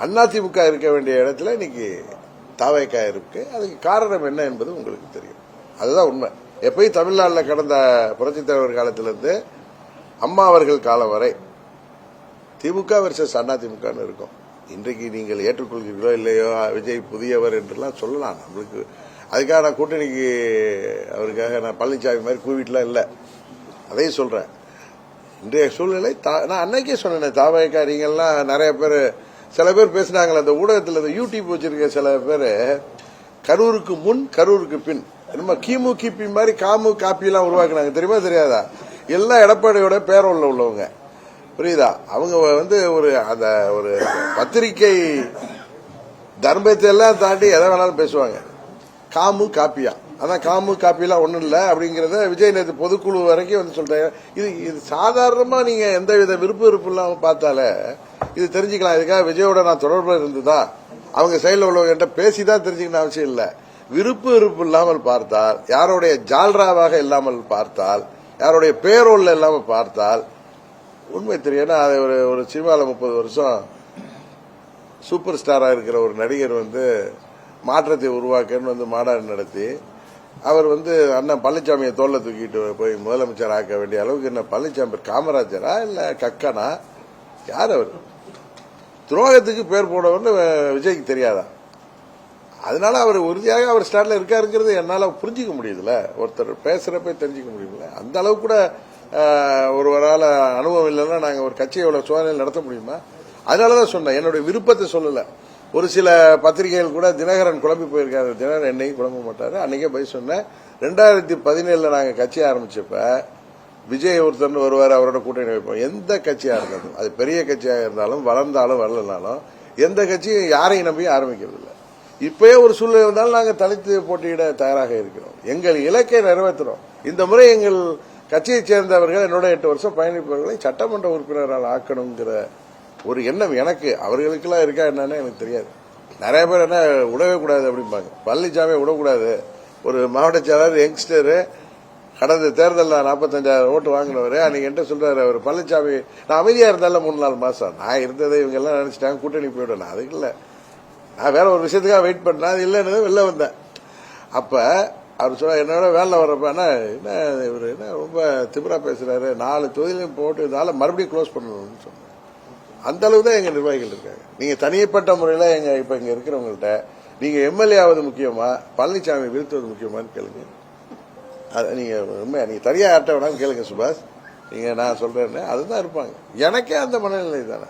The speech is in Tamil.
அதிமுக இருக்க வேண்டிய இடத்துல இன்னைக்கு தாவைக்கா இருக்கு. அதுக்கு காரணம் என்ன என்பது உங்களுக்கு தெரியும். அதுதான் உண்மை. எப்பயும் தமிழ்நாட்டில் கடந்த புரட்சித் தலைவர் காலத்திலிருந்து அம்மா அவர்கள் காலம் வரை திமுக வர்சஸ் அண்ணா திமுகன்னு இருக்கும். இன்றைக்கு நீங்கள் ஏற்றுக்கொள்கிறீர்களோ இல்லையோ விஜய் புதியவர் என்றெல்லாம் சொல்லலாம். நம்மளுக்கு அதுக்காக நான் கூட்டணிக்கு அவருக்காக நான் பழனிசாமி மாதிரி கூவிட்டுலாம் இல்லை. அதையும் சொல்றேன். இன்றைய சூழ்நிலை தா- நான் அன்னைக்கே சொன்னேன் தாவகாரிங்கெல்லாம் நிறைய பேர் சில பேர் பேசினாங்களே அந்த ஊடகத்தில் இந்த யூடியூப் வச்சிருக்க சில பேர் கரூருக்கு முன் கரூருக்கு பின். நம்ம கிமு கிபி மாதிரி காமு காப்பிலாம் உருவாக்குனாங்க. தெரியுமா தெரியாதா? எல்லா எடப்பாடியோட பேரோல்ல உள்ளவங்க. புரியுதா? அவங்க வந்து ஒரு அந்த ஒரு பத்திரிகை தர்மத்தை எல்லாம் தாண்டி எதை வேணாலும் பேசுவாங்க. காமு காப்பியா. அதான் காமு காப்பிலாம் ஒன்றும் இல்லை அப்படிங்கிறத விஜய் நேற்று பொதுக்குழு வரைக்கும் வந்து சொல்கிறாங்க இது இது சாதாரணமாக நீங்கள் எந்த வித விருப்ப விருப்பம் இல்லாமல் பார்த்தாலே இது தெரிஞ்சுக்கலாம். இதுக்காக விஜயோட நான் தொடர்பில் இருந்துதா? அவங்க சைடில் உள்ளவங்ககிட்ட பேசி தான் தெரிஞ்சுக்கணும் அவசியம் இல்லை. விருப்பு விருப்பு இல்லாமல் பார்த்தால் யாருடைய ஜால்ராவாக இல்லாமல் பார்த்தால் யாருடைய பேரோல்ல இல்லாமல் பார்த்தால் உண்மை தெரியும். ஏன்னா அது ஒரு ஒரு சினிமாவில் முப்பது வருஷம் சூப்பர் ஸ்டாராக இருக்கிற ஒரு நடிகர் வந்து மாற்றத்தை உருவாக்கன்னு வந்து மாநாடு நடத்தி அவர் வந்து அண்ணன் பழனிசாமியை தோல்ல தூக்கிட்டு போய் முதலமைச்சர் ஆக்க வேண்டிய அளவுக்கு என்ன பழனிசாமி காமராஜரா இல்லை கக்கனா? யார் அவர்? துரோகத்துக்கு பேர் போனவர்னு விஜய்க்கு தெரியாதா? அதனால அவர் உறுதியாக அவர் ஸ்டாண்டில் இருக்காருங்கிறது என்னால் புரிஞ்சிக்க முடியுதுல்ல. ஒருத்தர் பேசுகிறப்ப தெரிஞ்சுக்க முடியுமில்ல அந்த அளவு கூட ஒருவரால் அனுபவம் இல்லைன்னா நாங்கள் ஒரு கட்சியை இவ்வளவு சோதனை நடத்த முடியுமா? அதனால தான் சொன்னேன். என்னுடைய விருப்பத்தை சொல்லலை. ஒரு சில பத்திரிகைகள் கூட தினகரன் குழம்பி போயிருக்காரு. தினகரன் என்னையும் குழம்ப மாட்டார். அன்றைக்கே போய் சொன்னேன். ரெண்டாயிரத்தி பதினேழில் நாங்கள் கட்சி ஆரம்பித்தப்போ விஜய் ஒருத்தர் வருவார் அவரோட கூட்டணி வைப்போம். எந்த கட்சியாக இருந்தாலும் அது பெரிய கட்சியாக இருந்தாலும் வளர்ந்தாலும் வரலனாலும் எந்த கட்சியும் யாரையும் நம்பி ஆரம்பிக்கிறதில்ல. இப்பயே ஒரு சூழ்நிலை இருந்தாலும் நாங்கள் தனித்து போட்டியிட தயாராக இருக்கிறோம். எங்கள் இலக்கை நிறைவேற்றுறோம். இந்த முறை எங்கள் கட்சியைச் சேர்ந்தவர்கள் என்னோட எட்டு வருஷம் பயணிப்பவர்களை சட்டமன்ற உறுப்பினரால் ஆக்கணுங்கிற ஒரு எண்ணம் எனக்கு அவர்களுக்கெல்லாம் இருக்கா என்னன்னு எனக்கு தெரியாது. நிறைய பேர் என்ன விடவே கூடாது அப்படிம்பாங்க. பழனிசாமி விடக்கூடாது. ஒரு மாவட்ட செயலாளர் யங்ஸ்டரு கடந்த தேர்தலில் நாற்பத்தஞ்சாயிரம் ஓட்டு வாங்கினவர். அன்னைக்கு என்ன சொல்றாரு அவர் பழனிசாமி நான் அமைதியா இருந்தாலும் மூணு நாலு மாசம். நான் இருந்ததை இவங்க எல்லாம் நினைச்சிட்டாங்க கூட்டணி போயிடும் நான் அதுக்கு இல்லை. நான் வேற ஒரு விஷயத்துக்காக வெயிட் பண்ணேன். அது இல்லைன்னு வெளில வந்தேன். அப்ப அவர் சொல்ல என்னோட வேலை வர்றப்ப என்ன என்ன இவர் என்ன ரொம்ப திமிரா பேசுறாரு. நாலு தொகுதியிலையும் போட்டு இதனால மறுபடியும் க்ளோஸ் பண்ணணும்னு சொன்னேன் அந்த அளவு தான் எங்க நிர்வாகிகள் இருக்காங்க. நீங்க தனிப்பட்ட முறையில எங்க இப்ப இங்க இருக்கிறவங்கள்ட்ட நீங்க எம்எல்ஏ ஆவது முக்கியமா பழனிசாமி வீழ்த்துவது முக்கியமான்னு கேளுங்க. அது நீங்கள் உண்மையாக நீங்கள் தனியாக யார்ட்ட வேணாலும் கேளுங்க சுபாஷ். நீங்கள் நான் சொல்றேன்னு அதுதான் இருப்பாங்க. எனக்கே அந்த மனநிலை தானே.